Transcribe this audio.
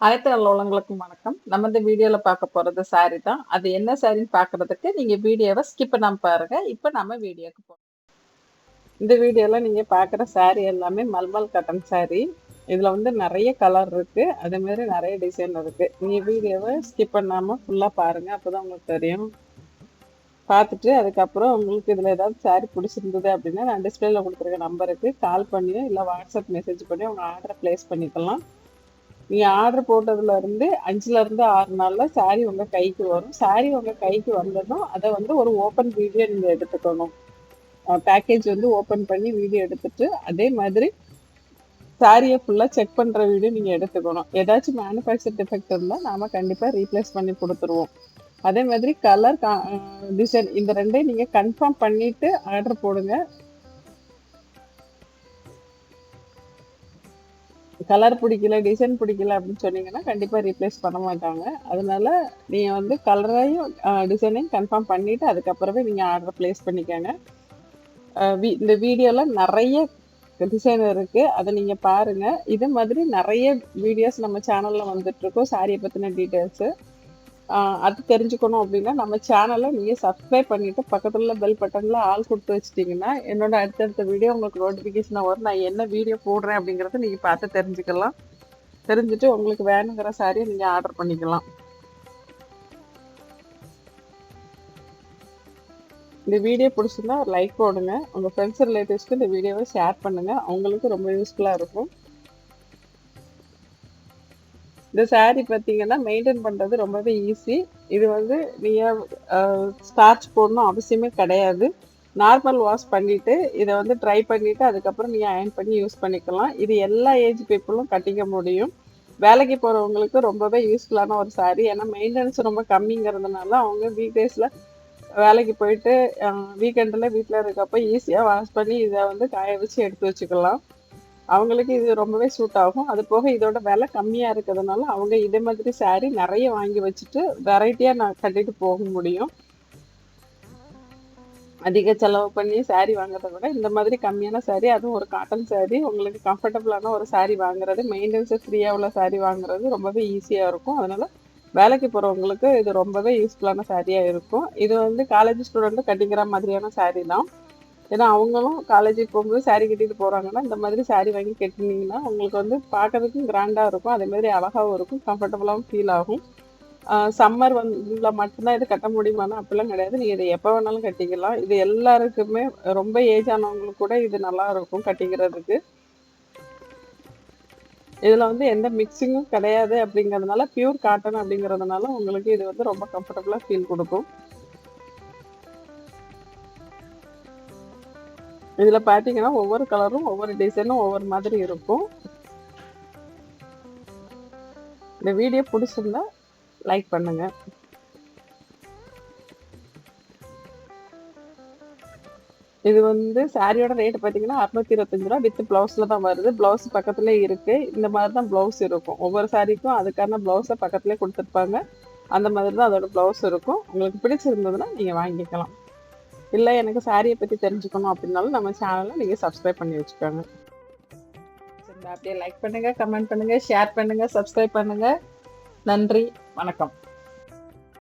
அனைத்து நல்லவங்களுக்கும் வணக்கம். நம்ம இந்த வீடியோல பார்க்க போறது சாரி தான். அது என்ன சாரின்னு பார்க்கிறதுக்கு நீங்க வீடியோவை ஸ்கிப் பண்ணாம பாருங்க. இப்போ நம்ம வீடியோக்கு போறோம் இந்த வீடியோல நீங்க பார்க்குற சாரி எல்லாமே மல்மல் கட்டன் சாரி இதுல வந்து நிறைய கலர் இருக்கு. அதே மாதிரி நிறைய டிசைன் இருக்கு. நீங்க வீடியோவை ஸ்கிப் பண்ணாம ஃபுல்லா பாருங்க. அப்பதான் உங்களுக்கு தெரியும். பார்த்துட்டு அதுக்கப்புறம் உங்களுக்கு இதில் ஏதாவது சாரி பிடிச்சிருந்தது அப்படின்னா நான் டிஸ்பிளேல கொடுத்துருக்க நம்பருக்கு கால் பண்ணியோ இல்லை வாட்ஸ்அப் மெசேஜ் பண்ணி உங்கள் ஆர்டரை ப்ளேஸ் பண்ணிக்கலாம். நீங்கள் ஆர்டர் போட்டதுல இருந்து அஞ்சுல இருந்து ஆறு நாளில் saree உங்கள் கைக்கு வரும். saree உங்கள் கைக்கு வந்ததும் அதை வந்து ஒரு ஓப்பன் வீடியோ நீங்கள் எடுத்துக்கணும். பேக்கேஜ் வந்து ஓப்பன் பண்ணி வீடியோ எடுத்துட்டு அதே மாதிரி சாரியை ஃபுல்லாக செக் பண்ணுற வீடியோ நீங்கள் எடுத்துக்கணும். ஏதாச்சும் மேனுஃபேக்சர் டிஃபெக்ட் இருந்தால் நாம் கண்டிப்பாக ரீப்ளேஸ் பண்ணி கொடுத்துருவோம். அதே மாதிரி கலர் டிசைன் இந்த ரெண்டையும் நீங்கள் கன்ஃபார்ம் பண்ணிவிட்டு ஆர்டர் போடுங்க. கலர் பிடிக்கல டிசைன் பிடிக்கல அப்படின்னு சொன்னீங்கன்னா கண்டிப்பாக ரீப்ளேஸ் பண்ண மாட்டாங்க. அதனால நீங்கள் வந்து கலரையும் டிசைனையும் கன்ஃபார்ம் பண்ணிவிட்டு அதுக்கப்புறமே நீங்கள் ஆர்டர் ப்ளேஸ் பண்ணிக்கோங்க. இந்த வீடியோவில் நிறைய டிசைன் இருக்குது அதை நீங்கள் பாருங்கள் இது மாதிரி நிறைய வீடியோஸ் நம்ம சேனலில் வந்துட்டுருக்கோம் சாரியை பற்றின டீட்டெயில்ஸு அது தெரிஞ்சுக்கணும் அப்படின்னா நம்ம சேனலை நீங்கள் சப்ஸ்கிரைப் பண்ணிவிட்டு பக்கத்தில் உள்ள பெல் பட்டனில் ஆள் கொடுத்து வச்சிட்டிங்கன்னா என்னோட அடுத்தடுத்த வீடியோ உங்களுக்கு நோட்டிஃபிகேஷனாக வரும். நான் என்ன வீடியோ போடுறேன் அப்படிங்கிறத நீங்கள் பார்த்து தெரிஞ்சுக்கலாம். தெரிஞ்சுட்டு உங்களுக்கு வேணுங்கிற சாரியை நீங்கள் ஆர்டர் பண்ணிக்கலாம். இந்த வீடியோ பிடிச்சிருந்தா லைக் போடுங்க. உங்கள் ஃப்ரெண்ட்ஸ் ரிலேட்டிவ்ஸ்க்கு இந்த வீடியோவை ஷேர் பண்ணுங்கள் அவங்களுக்கு ரொம்ப யூஸ்ஃபுல்லாக இருக்கும். இந்த saree பார்த்தீங்கன்னா மெயின்டைன் பண்ணுறது ரொம்பவே ஈஸி இது வந்து நீங்கள் ஸ்டார்ச் போடணும் அவசியமே கிடையாது. நார்மல் வாஷ் பண்ணிவிட்டு இதை வந்து ட்ரை பண்ணிவிட்டு அதுக்கப்புறம் நீங்கள் அயன் பண்ணி யூஸ் பண்ணிக்கலாம். இது எல்லா ஏஜ் பீப்புளும் கட்டிக்க முடியும். வேலைக்கு போகிறவங்களுக்கு ரொம்பவே யூஸ்ஃபுல்லான ஒரு saree. ஏன்னா மெயின்டெனன்ஸ் ரொம்ப கம்மிங்கிறதுனால அவங்க வீக் டேஸில் வேலைக்கு போயிட்டு வீக்கெண்டில் வீட்டில் இருக்கப்போ ஈஸியாக வாஷ் பண்ணி இதை வந்து காய வச்சு எடுத்து வச்சுக்கலாம். அவங்களுக்கு இது ரொம்பவே சூட் ஆகும். அது போக இதோட விலை கம்மியாக இருக்கிறதுனால அவங்க இதே மாதிரி saree நிறைய வாங்கி வச்சுட்டு வெரைட்டியாக நான் கட்டிட்டு போக முடியும். அதிக செலவு பண்ணி saree வாங்குறத விட இந்த மாதிரி கம்மியான saree அதுவும் ஒரு காட்டன் saree உங்களுக்கு கம்ஃபர்டபுளான ஒரு சாரீ வாங்குறது மெயின்டெனன்ஸ் ஃப்ரீயாக உள்ள சாரீ வாங்குறது ரொம்பவே ஈஸியாக இருக்கும். அதனால் வேலைக்கு போகிறவங்களுக்கு இது ரொம்பவே யூஸ்ஃபுல்லான சாரியாக இருக்கும். இது வந்து காலேஜ் ஸ்டூடெண்ட்டு கட்டிக்கிற மாதிரியான saree தான். ஏன்னா அவங்களும் காலேஜுக்கு போகும்போது saree கட்டிட்டு போகிறாங்கன்னா இந்த மாதிரி saree வாங்கி கட்டினீங்கன்னா உங்களுக்கு வந்து பார்க்கறதுக்கும் கிராண்டாக இருக்கும். அதே மாதிரி அழகாகவும் இருக்கும் கம்ஃபர்டபுளாகவும் ஃபீல் ஆகும். சம்மர் வந்து மட்டும்தான் இது கட்ட முடியுமானா அப்படிலாம் கிடையாது. நீங்கள் இதை எப்போ வேணாலும் கட்டிக்கலாம். இது எல்லாருக்குமே ரொம்ப ஏஜ் ஆனவங்களுக்கு கூட இது நல்லா இருக்கும் கட்டிக்கிறதுக்கு. இதில் வந்து எந்த மிக்சிங்கும் கிடையாது அப்படிங்கிறதுனால பியூர் காட்டன் அப்படிங்கிறதுனால உங்களுக்கு இது வந்து ரொம்ப கம்ஃபர்டபுளாக ஃபீல் கொடுக்கும். இதில் பார்த்தீங்கன்னா ஒவ்வொரு கலரும் ஒவ்வொரு டிசைனும் ஒவ்வொரு மாதிரி இருக்கும். இந்த வீடியோ பிடிச்சிருந்தா லைக் பண்ணுங்க. இது வந்து சாரியோட ரேட் பார்த்தீங்கன்னா அறுநூத்தி இருபத்தஞ்சு ரூபா வித் பிளவுஸ்ல தான் வருது. பிளவுஸ் பக்கத்துல இருக்கு. இந்த மாதிரி தான் பிளவுஸ் இருக்கும். ஒவ்வொரு சாரிக்கும் அதுக்கான பிளவுஸை பக்கத்துலேயே கொடுத்துருப்பாங்க. அந்த மாதிரி தான் அதோட பிளவுஸ் இருக்கும். உங்களுக்கு பிடிச்சிருந்ததுன்னா நீங்கள் வாங்கிக்கலாம். இல்லை எனக்கு சாரியை பற்றி தெரிஞ்சுக்கணும் அப்படின்னாலும் நம்ம சேனலை நீங்கள் சப்ஸ்கிரைப் பண்ணி வச்சுக்கோங்க. சரி, அப்படியே லைக் பண்ணுங்க கமெண்ட் பண்ணுங்க ஷேர் பண்ணுங்க சப்ஸ்கிரைப் பண்ணுங்க. நன்றி வணக்கம்.